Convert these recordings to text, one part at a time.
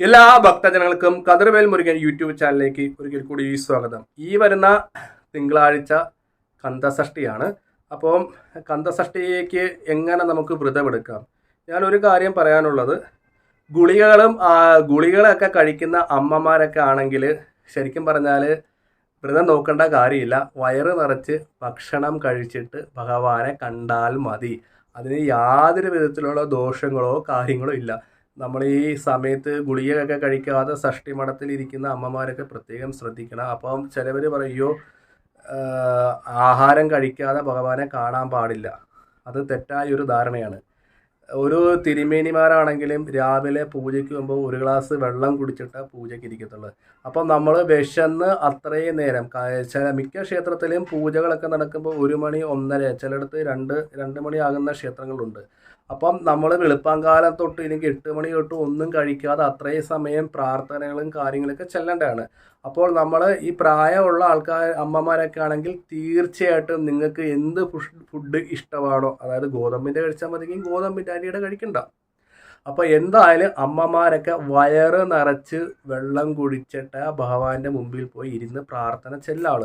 എല്ലാ ഭക്തജനങ്ങൾക്കും കതിർവേൽ മുരുകൻ യൂട്യൂബ് ചാനലിലേക്ക് ഒരിക്കൽ കൂടി സ്വാഗതം. ഈ വരുന്ന തിങ്കളാഴ്ച കന്തസഷ്ടിയാണ് അപ്പം കന്തസഷ്ടിയേക്ക് എങ്ങനെ നമുക്ക് വ്രതമെടുക്കാം? ഞാനൊരു കാര്യം പറയാനുള്ളത്. ഗുളികകളും ഗുളികളൊക്കെ കഴിക്കുന്ന അമ്മമാരൊക്കെ ആണെങ്കിൽ ശരിക്കും പറഞ്ഞാൽ വ്രതം നോക്കേണ്ട കാര്യമില്ല. വയറ് നിറച്ച് ഭക്ഷണം കഴിച്ചിട്ട് ഭഗവാനെ കണ്ടാൽ മതി. അതിന് യാതൊരു വിധത്തിലുള്ള ദോഷങ്ങളോ കാര്യങ്ങളോ ഇല്ല. നമ്മൾ ഈ സമയത്ത് ഗുളികയൊക്കെ കഴിക്കാതെ ഷഷ്ടി മഠത്തിൽ ഇരിക്കുന്ന അമ്മമാരൊക്കെ പ്രത്യേകം ശ്രദ്ധിക്കണം. അപ്പം ചിലവർ പറയോ ആഹാരം കഴിക്കാതെ ഭഗവാനെ കാണാൻ പാടില്ല. അത് തെറ്റായ ഒരു ധാരണയാണ്. ഒരു തിരുമേനിമാരാണെങ്കിലും രാവിലെ പൂജയ്ക്ക് മുമ്പ് ഒരു ഗ്ലാസ് വെള്ളം കുടിച്ചിട്ട് പൂജയ്ക്ക് ഇരിക്കത്തുള്ളൂ. അപ്പം നമ്മൾ വിശന്ന് അത്രയും നേരം ചില മിക്ക ക്ഷേത്രത്തിലും പൂജകളൊക്കെ നടക്കുമ്പോൾ ഒരു മണി ഒന്നര ചിലയിടത്ത് രണ്ട് രണ്ട് മണിയാകുന്ന ക്ഷേത്രങ്ങളുണ്ട്. അപ്പം നമ്മൾ വെളുപ്പാങ്കാലം തൊട്ട് ഇനി എട്ട് മണി തൊട്ട് ഒന്നും കഴിക്കാതെ അത്രയും സമയം പ്രാർത്ഥനകളും കാര്യങ്ങളൊക്കെ ചെല്ലേണ്ടതാണ്. അപ്പോൾ നമ്മൾ ഈ പ്രായമുള്ള ആൾക്കാർ അമ്മമാരൊക്കെ ആണെങ്കിൽ തീർച്ചയായിട്ടും നിങ്ങൾക്ക് എന്ത് ഫുഡ് ഇഷ്ടമാണോ അതായത് ഗോതമ്പിന്റെ കഴിച്ചാൽ മതിയെങ്കിൽ ഗോതമ്പിന്റെ അരിയുടെ കഴിക്കണ്ട. അപ്പോൾ എന്തായാലും അമ്മമാരൊക്കെ വയറ് നിറച്ച് വെള്ളം കുടിച്ചിട്ട് ആ ഭഗവാന്റെ മുമ്പിൽ പോയി ഇരുന്ന് പ്രാർത്ഥന ചെല്ലാൾ.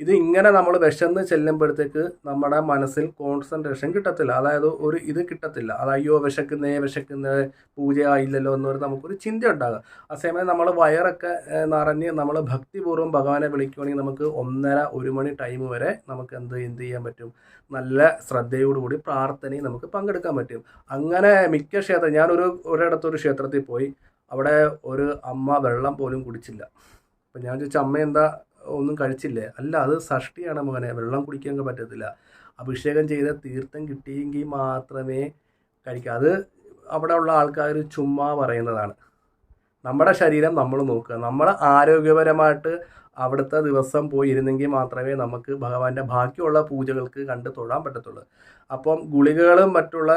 ഇത് ഇങ്ങനെ നമ്മൾ വിശന്ന് ചെല്ലുമ്പോഴത്തേക്ക് നമ്മുടെ മനസ്സിൽ കോൺസെൻട്രേഷൻ കിട്ടത്തില്ല. അതായത് ഒരു ഇത് കിട്ടത്തില്ല. അത് അയ്യോ വിശക്കുന്നേ വിശക്കുന്നേ പൂജ ആയില്ലല്ലോ എന്നൊരു നമുക്കൊരു ചിന്ത ഉണ്ടാകും. അതേസമയം നമ്മൾ വയറൊക്കെ നിറഞ്ഞ് നമ്മൾ ഭക്തിപൂർവം ഭഗവാനെ വിളിക്കുകയാണെങ്കിൽ നമുക്ക് ഒന്നര ഒരു മണി ടൈം വരെ നമുക്ക് എന്ത് എന്ത് ചെയ്യാൻ പറ്റും? നല്ല ശ്രദ്ധയോടുകൂടി പ്രാർത്ഥനയും നമുക്ക് പങ്കെടുക്കാൻ പറ്റും. അങ്ങനെ മിക്ക ക്ഷേത്രം ഞാനൊരു ഒരിടത്തൊരു ക്ഷേത്രത്തിൽ പോയി അവിടെ ഒരു അമ്മ വെള്ളം പോലും കുടിച്ചില്ല. അപ്പം ഞാൻ ചോദിച്ചു അമ്മ എന്താ ഒന്നും കഴിച്ചില്ലേ? അല്ല അത് ഷഷ്ടിയാണ് മകനെ വെള്ളം കുടിക്കാൻ പറ്റത്തില്ല. അഭിഷേകം ചെയ്ത തീർത്ഥം കിട്ടിയെങ്കിൽ മാത്രമേ കഴിക്കുക അത് അവിടെ ഉള്ള ആൾക്കാർ ചുമ്മാ പറയുന്നതാണ്. നമ്മുടെ ശരീരം നമ്മൾ നോക്കുക. നമ്മൾ ആരോഗ്യപരമായിട്ട് അവിടുത്തെ ദിവസം പോയി ഇരുന്നെങ്കിൽ മാത്രമേ നമുക്ക് ഭഗവാന്റെ ബാക്കിയുള്ള പൂജകൾക്ക് കണ്ടു തൊഴാൻ പറ്റത്തുള്ളൂ. അപ്പം ഗുളികകളും മറ്റുള്ള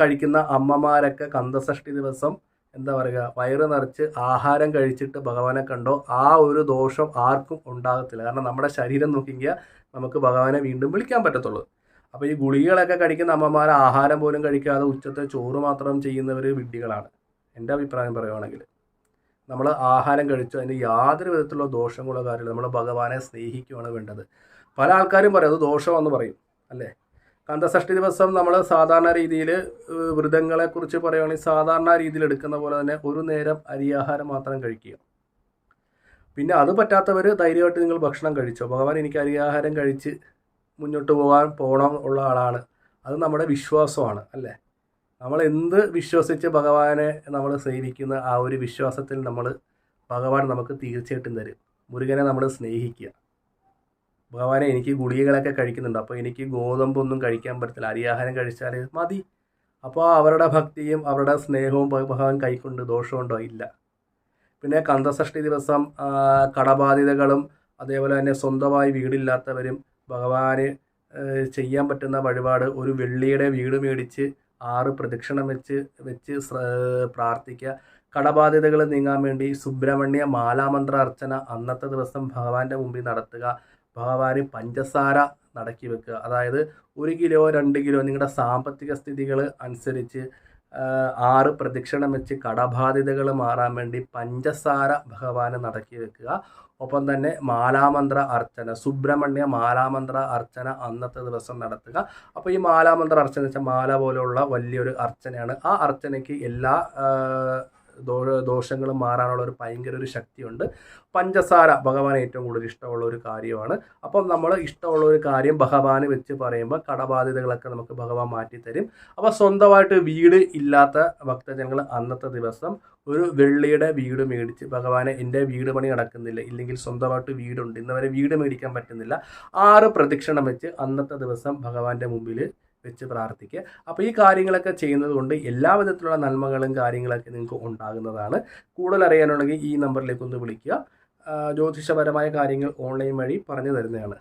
കഴിക്കുന്ന അമ്മമാരൊക്കെ കന്തസഷ്ടി ദിവസം എന്താ പറയുക വയറ് നിറച്ച് ആഹാരം കഴിച്ചിട്ട് ഭഗവാനെ കണ്ടോ ആ ഒരു ദോഷം ആർക്കും ഉണ്ടാകത്തില്ല. കാരണം നമ്മുടെ ശരീരം നോക്കിയെങ്കിൽ നമുക്ക് ഭഗവാനെ വീണ്ടും വിളിക്കാൻ പറ്റത്തുള്ളൂ. അപ്പോൾ ഈ ഗുളികകളൊക്കെ കഴിക്കുന്ന അമ്മമാർ ആഹാരം പോലും കഴിക്കാതെ ഉച്ചത്തെ ചോറ് മാത്രം ചെയ്യുന്നവർ വിഡ്ഢികളാണ്. എന്റെ അഭിപ്രായം പറയുവാണെങ്കിൽ. നമ്മൾ ആഹാരം കഴിച്ചു അതിന് യാതൊരു വിധത്തിലുള്ള ദോഷങ്ങളോ കാര്യമില്ല. നമ്മൾ ഭഗവാനെ സ്നേഹിക്കുകയാണ് വേണ്ടത്. പല ആൾക്കാരും പറയും അത് ദോഷമെന്ന് പറയും. അല്ലേ? കന്തസഷ്ടി ദിവസം നമ്മൾ സാധാരണ രീതിയിൽ വൃതങ്ങളെക്കുറിച്ച് കുറിച്ച് പറയുകയാണെങ്കിൽ സാധാരണ രീതിയിൽ എടുക്കുന്ന പോലെ തന്നെ ഒരു നേരം അരിയാഹാരം മാത്രം കഴിക്കുക. പിന്നെ അത് പറ്റാത്തവർ ധൈര്യമായിട്ട് നിങ്ങൾ ഭക്ഷണം കഴിച്ചോ? ഭഗവാൻ എനിക്ക് അരിയാഹാരം കഴിച്ച് മുന്നോട്ട് പോകാൻ പോകണം ഉള്ള ആളാണ്. അത് നമ്മുടെ വിശ്വാസമാണ്. അല്ലേ? നമ്മൾ എന്ത് വിശ്വസിച്ച് ഭഗവാനെ നമ്മൾ സേവിക്കുന്ന ആ ഒരു വിശ്വാസത്തിൽ നമ്മൾ ഭഗവാൻ നമുക്ക് തീർച്ചയായിട്ടും തരും. മുരുകനെ നമ്മൾ സ്നേഹിക്കുക. ഭഗവാനെ എനിക്ക് ഗുളികകളൊക്കെ കഴിക്കുന്നുണ്ട്. അപ്പോൾ എനിക്ക് ഗോതമ്പൊന്നും കഴിക്കാൻ പറ്റത്തില്ല. അരിയാഹാരം കഴിച്ചാൽ മതി. അപ്പോൾ അവരുടെ ഭക്തിയും അവരുടെ സ്നേഹവും ഭഗവാൻ കൈക്കൊണ്ട് ദോഷമുണ്ടോ? ഇല്ല. പിന്നെ കന്തസഷ്ടി ദിവസം കടബാധിതകളും അതേപോലെ തന്നെ സ്വന്തമായി വീടില്ലാത്തവരും ഭഗവാന് ചെയ്യാൻ പറ്റുന്ന വഴിപാട് ഒരു വെള്ളിയുടെ വീട് മേടിച്ച് ആറ് പ്രദക്ഷിണം വെച്ച് വെച്ച് പ്രാർത്ഥിക്കുക കടബാധ്യതകൾ നീങ്ങാൻ വേണ്ടി സുബ്രഹ്മണ്യ മാലാമന്ത്ര അർച്ചന അന്നത്തെ ദിവസം ഭഗവാന്റെ മുമ്പിൽ നടത്തുക. ഭഗവാന് പഞ്ചസാര നടക്കി വെക്കുക. അതായത് ഒരു കിലോ രണ്ട് കിലോ നിങ്ങളുടെ സാമ്പത്തിക സ്ഥിതികൾ അനുസരിച്ച് ആറ് പ്രദക്ഷിണം വെച്ച് കടബാധ്യതകൾ മാറാൻ വേണ്ടി പഞ്ചസാര ഭഗവാന് നടക്കി വെക്കുക. ഒപ്പം തന്നെ മാലാമന്ത്ര അർച്ചന സുബ്രഹ്മണ്യ മാലാമന്ത്ര അർച്ചന അന്നത്തെ ദിവസം നടത്തുക. അപ്പോൾ ഈ മാലാമന്ത്ര അർച്ചന വെച്ചാൽ മാല പോലെയുള്ള വലിയൊരു അർച്ചനയാണ്. ആ അർച്ചനയ്ക്ക് എല്ലാ ദോഷങ്ങൾ മാറാനുള്ള ഒരു ഭയങ്കര ഒരു ശക്തിയുണ്ട്. പഞ്ചസാര ഭഗവാൻ ഏറ്റവും കൂടുതൽ ഇഷ്ടമുള്ള ഒരു കാര്യമാണ്. അപ്പം നമ്മൾ ഇഷ്ടമുള്ള ഒരു കാര്യം ഭഗവാന് വെച്ച് പറയുമ്പോൾ കടബാധ്യതകളൊക്കെ നമുക്ക് ഭഗവാൻ മാറ്റിത്തരും. അപ്പോൾ സ്വന്തമായിട്ട് വീട് ഇല്ലാത്ത ഭക്തജനങ്ങൾ അന്നത്തെ ദിവസം ഒരു വെള്ളിയുടെ വീട് മേടിച്ച് ഭഗവാനെ എന്റെ വീട് പണി നടക്കുന്നില്ല ഇല്ലെങ്കിൽ സ്വന്തമായിട്ട് വീടുണ്ട് ഇന്ന് വരെ വീട് മേടിക്കാൻ പറ്റുന്നില്ല ആറ് പ്രദക്ഷിണം വെച്ച് അന്നത്തെ ദിവസം ഭഗവാന്റെ മുമ്പിൽ വെച്ച് പ്രാർത്ഥിക്കുക. അപ്പോൾ ഈ കാര്യങ്ങളൊക്കെ ചെയ്യുന്നത് കൊണ്ട് എല്ലാ വിധത്തിലുള്ള നന്മകളും കാര്യങ്ങളൊക്കെ നിങ്ങൾക്ക് ഉണ്ടാകുന്നതാണ്. കൂടുതൽ അറിയാനുണ്ടെങ്കിൽ ഈ നമ്പറിലേക്ക് ഒന്ന് വിളിക്കുക ജ്യോതിഷപരമായ കാര്യങ്ങൾ ഓൺലൈൻ വഴി പറഞ്ഞു തരുന്നതാണ്.